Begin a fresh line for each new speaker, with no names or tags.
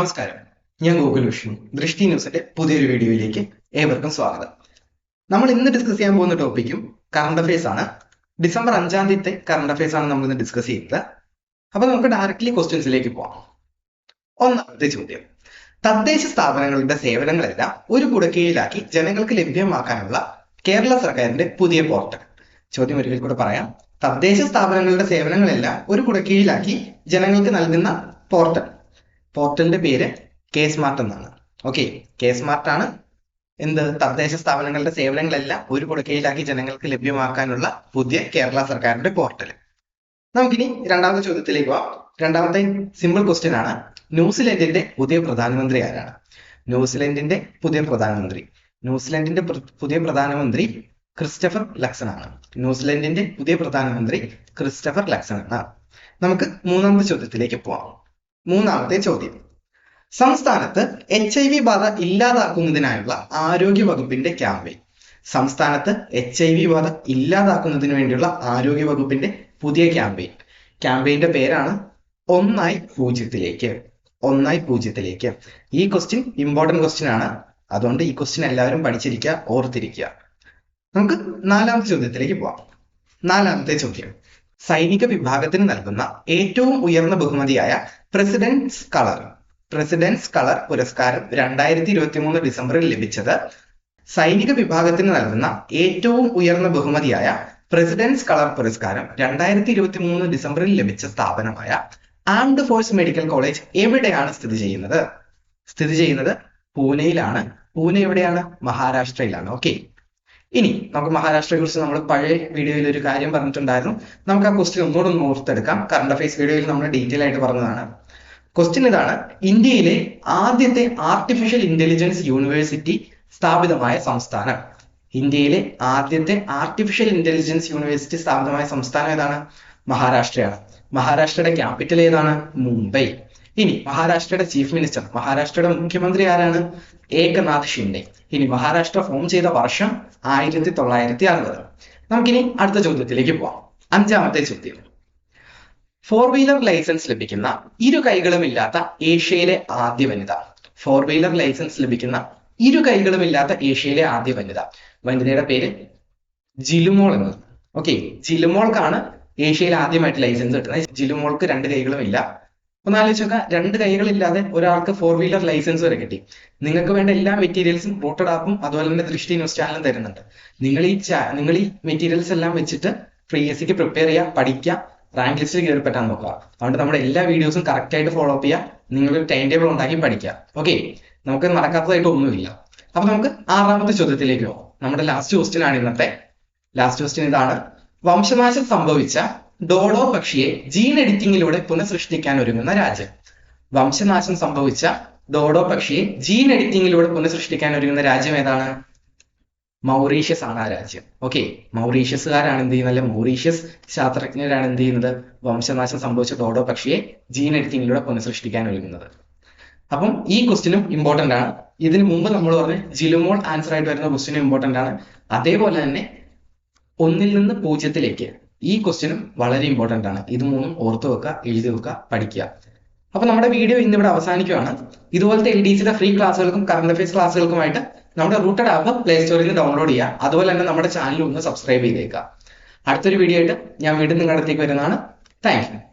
നമസ്കാരം. ഞാൻ ഗോകുൽ വിഷ്ണു. ദൃഷ്ടി ന്യൂസിന്റെ പുതിയൊരു വീഡിയോയിലേക്ക് ഏവർക്കും സ്വാഗതം. നമ്മൾ ഇന്ന് ഡിസ്കസ് ചെയ്യാൻ പോകുന്ന ടോപ്പിക്കും കറണ്ട് അഫയേഴ്സ് ആണ്. ഡിസംബർ അഞ്ചാം തീയതി കറണ്ട് അഫയേഴ്സ് ആണ് നമ്മൾ ഇന്ന് ഡിസ്കസ് ചെയ്യുന്നത്. അപ്പൊ നമുക്ക് ഡയറക്ട്ലി ക്വസ്റ്റ്യൻസിലേക്ക് പോവാം. ഒന്നാമത്തെ ചോദ്യം. തദ്ദേശ സ്ഥാപനങ്ങളുടെ സേവനങ്ങളെല്ലാം ഒരു കുടക്കീഴിലാക്കി ജനങ്ങൾക്ക് ലഭ്യമാക്കാനുള്ള കേരള സർക്കാരിന്റെ പുതിയ പോർട്ടൽ ചോദ്യം ഒരിക്കൽ കൂടെ പറയാം. തദ്ദേശ സ്ഥാപനങ്ങളുടെ സേവനങ്ങളെല്ലാം ഒരു കുടക്കീഴിലാക്കി ജനങ്ങൾക്ക് നൽകുന്ന പോർട്ടൽ പോർട്ടലിന്റെ പേര് കെ സ്മാർട്ട് എന്നാണ്. ഓക്കെ കെ സ്മാർട്ട് ആണ് എന്ത് തദ്ദേശ സ്ഥാപനങ്ങളുടെ സേവനങ്ങളെല്ലാം ഒരു കൊടുക്കയിലാക്കി ജനങ്ങൾക്ക് ലഭ്യമാക്കാനുള്ള പുതിയ കേരള സർക്കാരിന്റെ പോർട്ടൽ നമുക്കിനി രണ്ടാമത്തെ ചോദ്യത്തിലേക്ക് പോവാം. രണ്ടാമത്തെ സിമ്പിൾ ക്വസ്റ്റ്യൻ ആണ്. ന്യൂസിലൻഡിന്റെ പുതിയ പ്രധാനമന്ത്രി ആരാണ്? ന്യൂസിലൻഡിന്റെ പുതിയ പ്രധാനമന്ത്രി. ന്യൂസിലൻഡിന്റെ പുതിയ പ്രധാനമന്ത്രി ക്രിസ്റ്റഫർ ലക്സൺ ആണ്. ന്യൂസിലൻഡിന്റെ പുതിയ പ്രധാനമന്ത്രി ക്രിസ്റ്റഫർ ലക്സൺ ആണ്. നമുക്ക് മൂന്നാമത്തെ ചോദ്യത്തിലേക്ക് പോവാം. മൂന്നാമത്തെ ചോദ്യം. സംസ്ഥാനത്ത് എച്ച് ഐ വി ബാധ ഇല്ലാതാക്കുന്നതിനായുള്ള ആരോഗ്യ വകുപ്പിന്റെ ക്യാമ്പയിൻ. സംസ്ഥാനത്ത് എച്ച് ഐ വി ബാധ ഇല്ലാതാക്കുന്നതിന് വേണ്ടിയുള്ള ആരോഗ്യ വകുപ്പിന്റെ പുതിയ ക്യാമ്പയിൻ. ക്യാമ്പയിന്റെ പേരാണ് ഒന്നായി പൂജ്യത്തിലേക്ക്. ഒന്നായി പൂജ്യത്തിലേക്ക്. ഈ ക്വസ്റ്റ്യൻ ഇമ്പോർട്ടന്റ് ക്വസ്റ്റ്യൻ ആണ്. അതുകൊണ്ട് ഈ ക്വസ്റ്റ്യൻ എല്ലാവരും പഠിച്ചിരിക്കുക ഓർത്തിരിക്കുക. നമുക്ക് നാലാമത്തെ ചോദ്യത്തിലേക്ക് പോവാം. നാലാമത്തെ ചോദ്യം. സൈനിക വിഭാഗത്തിന് നൽകുന്ന ഏറ്റവും ഉയർന്ന ബഹുമതിയായ പ്രസിഡന്റ്സ് കളർ പ്രസിഡന്റ്സ് കളർ പുരസ്കാരം രണ്ടായിരത്തി ഇരുപത്തി മൂന്ന് ഡിസംബറിൽ ലഭിച്ചത് സൈനിക വിഭാഗത്തിന് നൽകുന്ന ഏറ്റവും ഉയർന്ന ബഹുമതിയായ പ്രസിഡന്റ്സ് കളർ പുരസ്കാരം രണ്ടായിരത്തി ഇരുപത്തി മൂന്ന് ഡിസംബറിൽ ലഭിച്ച സ്ഥാപനമായ ആംഡ് ഫോഴ്സ് മെഡിക്കൽ കോളേജ് എവിടെയാണ് സ്ഥിതി ചെയ്യുന്നത്? സ്ഥിതി ചെയ്യുന്നത് പൂനെയിലാണ്. പൂനെ എവിടെയാണ്? മഹാരാഷ്ട്രയിലാണ്. ഓക്കെ ഇനി നമുക്ക് മഹാരാഷ്ട്രയെ കുറിച്ച് നമ്മൾ പഴയ വീഡിയോയിൽ ഒരു കാര്യം പറഞ്ഞിട്ടുണ്ടായിരുന്നു. നമുക്ക് ആ ക്വസ്റ്റ്യൻ ഒന്നുകൂടെ ഒന്ന് ഓർത്തെടുക്കാം. കറണ്ട് അഫയേഴ്സ് വീഡിയോയിൽ നമ്മൾ ഡീറ്റെയിൽ ആയിട്ട് പറഞ്ഞതാണ്. ക്വസ്റ്റ്യൻ ഇതാണ് ഇന്ത്യയിലെ ആദ്യത്തെ ആർട്ടിഫിഷ്യൽ ഇന്റലിജൻസ് യൂണിവേഴ്സിറ്റി സ്ഥാപിതമായ സംസ്ഥാനം. ഇന്ത്യയിലെ ആദ്യത്തെ ആർട്ടിഫിഷ്യൽ ഇന്റലിജൻസ് യൂണിവേഴ്സിറ്റി സ്ഥാപിതമായ സംസ്ഥാനം ഏതാണ്? മഹാരാഷ്ട്രയാണ്. മഹാരാഷ്ട്രയുടെ ക്യാപിറ്റൽ ഏതാണ്? മുംബൈ. ഇനി മഹാരാഷ്ട്രയുടെ ചീഫ് മിനിസ്റ്റർ മഹാരാഷ്ട്രയുടെ മുഖ്യമന്ത്രി ആരാണ്? ഏകനാഥ് ഷിൻഡെ. ഇനി മഹാരാഷ്ട്ര ഫോം ചെയ്ത വർഷം ആയിരത്തി തൊള്ളായിരത്തി അറുപത് നമുക്കിനി അടുത്ത ചോദ്യത്തിലേക്ക് പോവാം. അഞ്ചാമത്തെ ചോദ്യം. ഫോർ വീലർ ലൈസൻസ് ലഭിക്കുന്ന ഇരു കൈകളുമില്ലാത്ത ഏഷ്യയിലെ ആദ്യ വനിത. ഫോർ വീലർ ലൈസൻസ് ലഭിക്കുന്ന ഇരു കൈകളുമില്ലാത്ത ഏഷ്യയിലെ ആദ്യ വനിത. വനിതയുടെ പേര് ജിലുമോൾ എന്നത് ഓക്കെ ജിലുമോൾക്കാണ് ഏഷ്യയിൽ ആദ്യമായിട്ട് ലൈസൻസ് കിട്ടുന്നത്. ജിലുമോൾക്ക് രണ്ട് കൈകളും ഇല്ല. ഒന്ന് ആലോചിച്ച് നോക്കുക രണ്ട് കൈകളില്ലാതെ ഒരാൾക്ക് ഫോർ വീലർ ലൈസൻസ് വരെ കിട്ടി. നിങ്ങൾക്ക് വേണ്ട എല്ലാ മെറ്റീരിയൽസും റൂട്ടഡ് ആപ്പും അതുപോലെ തന്നെ ദൃഷ്ടി ന്യൂസ് ചാനലും തരുന്നുണ്ട്. നിങ്ങൾ ഈ നിങ്ങൾ ഈ മെറ്റീരിയൽസ് എല്ലാം വെച്ചിട്ട് ഫ്രീ എസ് സിക്ക് പ്രിപ്പയർ ചെയ്യുക പഠിക്കുക റാങ്ക് ലിസ്റ്റിൽ കയറി പറ്റാൻ നോക്കുക. അതുകൊണ്ട് നമ്മുടെ എല്ലാ വീഡിയോസും കറക്റ്റ് ആയിട്ട് ഫോളോ ചെയ്യുക നിങ്ങൾ ടൈം ടേബിൾ ഉണ്ടാക്കി പഠിക്കുക. ഓക്കെ നമുക്ക് നടക്കാത്തതായിട്ട് ഒന്നുമില്ല. അപ്പൊ നമുക്ക് ആറാമത്തെ ചോദ്യത്തിലേക്ക് പോകാം. നമ്മുടെ ലാസ്റ്റ് ക്വസ്റ്റ്യൻ ആണ് ഇന്നത്തെ. ലാസ്റ്റ് ക്വസ്റ്റ്യൻ ഇതാണ്. വംശനാശം സംഭവിച്ച ഡോഡോ പക്ഷിയെ ജീൻ എഡിറ്റിംഗിലൂടെ പുനഃസൃഷ്ടിക്കാൻ ഒരുങ്ങുന്ന രാജ്യം. വംശനാശം സംഭവിച്ച ഡോഡോ പക്ഷിയെ ജീൻ എഡിറ്റിംഗിലൂടെ പുനഃസൃഷ്ടിക്കാൻ ഒരുങ്ങുന്ന രാജ്യം ഏതാണ്? മൗറീഷ്യസ് ആണ് ആ രാജ്യം. ഓക്കെ മൗറീഷ്യസുകാരാണ് എന്ത് ചെയ്യുന്നത്? അല്ലെ മൗറീഷ്യസ് ശാസ്ത്രജ്ഞരാണ് എന്ത് ചെയ്യുന്നത്? വംശനാശം സംഭവിച്ച ഡോഡോ പക്ഷിയെ ജീൻ എഡിറ്റിംഗിലൂടെ പുനഃസൃഷ്ടിക്കാൻ ഒരുങ്ങുന്നത്. അപ്പം ഈ ക്വസ്റ്റിനും ഇമ്പോർട്ടന്റ് ആണ്. ഇതിനു മുമ്പ് നമ്മൾ പറഞ്ഞ ജിലുമോൾ ആൻസർ ആയിട്ട് വരുന്ന ക്വസ്റ്റിനും ഇമ്പോർട്ടന്റ് ആണ്. അതേപോലെ തന്നെ ഒന്നിൽ നിന്ന് പൂജ്യത്തിലേക്ക് ഈ ക്വസ്റ്റ്യനും വളരെ ഇമ്പോർട്ടന്റ് ആണ്. ഇത് മൂന്നും ഓർത്തു വെക്കുക എഴുതി വെക്കുക പഠിക്കുക. അപ്പൊ നമ്മുടെ വീഡിയോ ഇന്നിവിടെ അവസാനിക്കുകയാണ് ഇതുപോലത്തെ എൽ ഡി സിയുടെ ഫ്രീ ക്ലാസ്സുകൾക്കും കറണ്ട് അഫയേഴ്സ് ക്ലാസ്സുകൾക്കുമായിട്ട് നമ്മുടെ റൂട്ടഡ് ആപ്പ് പ്ലേ സ്റ്റോറിൽ ഡൗൺലോഡ് ചെയ്യുക. അതുപോലെ തന്നെ നമ്മുടെ ചാനൽ ഒന്ന് സബ്സ്ക്രൈബ് ചെയ്തേക്കുക. അടുത്തൊരു വീഡിയോ ആയിട്ട് ഞാൻ വീണ്ടും നിങ്ങളുടെ അടുത്തേക്ക് വരുന്നതാണ്. Thank you